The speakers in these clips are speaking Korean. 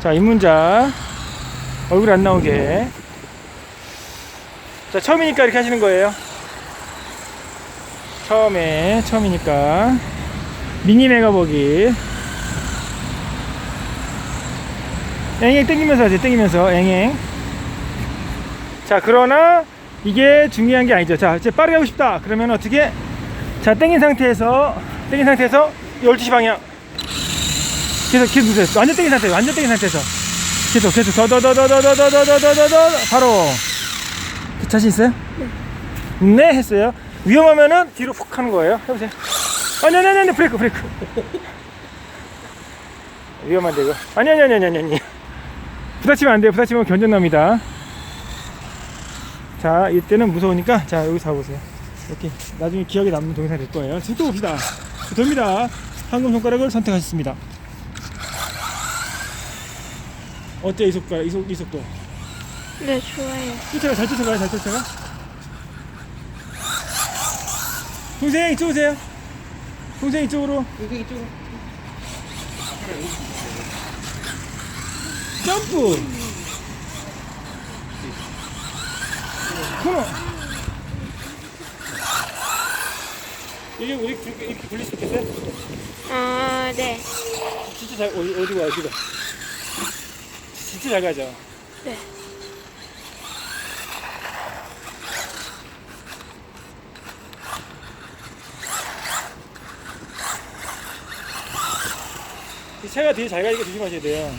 자, 입문자. 얼굴 안 나오게. 자, 처음이니까 이렇게 하시는 거예요. 처음에, 처음이니까. 미니 메가 보기. 앵앵 땡기면서 하세요, 땡기면서. 앵앵. 자, 그러나 이게 중요한 게 아니죠. 자, 이제 빠르게 하고 싶다. 그러면 어떻게? 자, 땡긴 상태에서, 땡긴 상태에서 12시 방향. 계속, 계속 누세요. 완전 땡긴 상태, 완전 땡긴 상태에서. 계속, 계속, 더, 더, 더, 더, 더, 더, 더, 더, 더, 더, 더, 더, 바로. 자신 있어요? 네, 했어요. 위험하면은 뒤로 훅 하는 거예요. 해보세요. 아니, 아니, 아니, 브레이크, 브레이크. 위험한데, 이거. 아니, 아니, 아니, 아니, 아니. 부딪히면 안 돼요. 부딪히면 견전 납니다. 자, 이때는 무서우니까, 자, 여기 잡으세요. 이렇게. 나중에 기억에 남는 동영상이 될 거예요. 속도 봅시다. 됩니다. 황금 손가락을 선택하셨습니다. 어때, 이 속가락, 이, 속, 이 속도? 네, 좋아요. 쫓아가, 잘 쫓아가요, 잘 쫓아가. 동생, 이쪽 오세요. 동생, 이쪽으로. 동생 이쪽으로. 점프! 코너! 이게 우리 이렇게, 굴릴 수 있겠어요? 아, 네. 진짜 잘, 어디, 어디가, 어디가? 진짜 잘 가죠? 네. 이 차가 되게 잘 가니까 조심하셔야 돼요.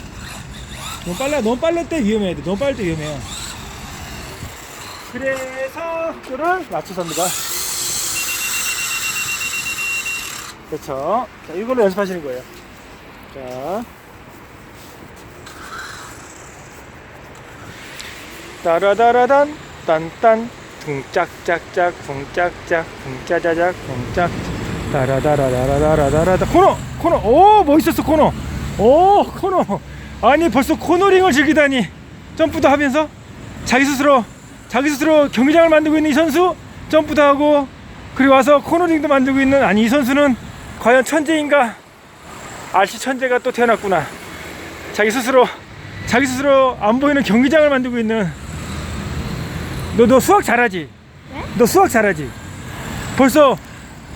너무 빨라, 너무 빠를 때 위험해야 돼. 너무 빠를 때 위험해요. 그래서 속도를 맞춰서 합니다. 그렇죠. 자, 이걸로 연습하시는 거예요. 자. 따라다라단, 딴딴, 둥짝짝짝, 둥짝짝, 둥짜자작, 둥짝, 따라다라다라다라다라다. 코너! 코너! 오! 멋있었어, 코너! 오! 코너! 아니, 벌써 코너링을 즐기다니! 점프도 하면서 자기 스스로, 자기 스스로 경기장을 만들고 있는 이 선수, 점프도 하고, 그리고 와서 코너링도 만들고 있는, 아니, 이 선수는 과연 천재인가? 알씨 천재가 또 태어났구나. 자기 스스로, 자기 스스로 안 보이는 경기장을 만들고 있는, 너, 너 수학 잘하지? 네? 너 수학 잘하지? 벌써,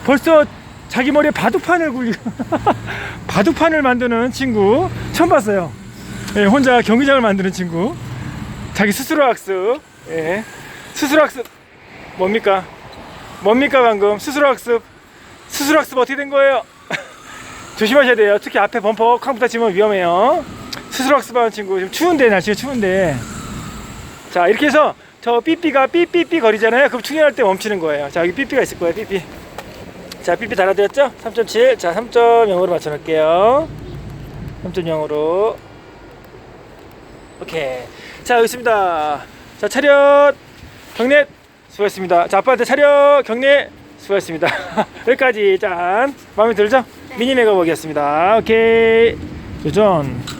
벌써 자기 머리에 바둑판을 굴리고, 바둑판을 만드는 친구 처음 봤어요. 예, 혼자 경기장을 만드는 친구. 자기 스스로 학습. 예. 스스로 학습. 뭡니까? 뭡니까, 방금? 스스로 학습. 스스로 학습 어떻게 된 거예요? 조심하셔야 돼요. 특히 앞에 범퍼 쾅 부딪히면 위험해요. 스스로 학습하는 친구. 지금 추운데, 날씨가 추운데. 자, 이렇게 해서 저 삐삐가 삐삐삐 거리잖아요. 그럼 충전할 때 멈추는 거예요. 자, 여기 삐삐가 있을 거예요, 삐삐. 자, 삐삐 달아드렸죠? 3.7. 자, 3.0으로 맞춰 놓을게요. 3.0으로. 오케이. 자, 여기 있습니다. 자, 차렷. 경례. 수고했습니다. 자, 아빠한테 차렷. 경례. 수고했습니다. 여기까지. 짠. 마음에 들죠? 미니 메가벅이었습니다. 오케이. 도전.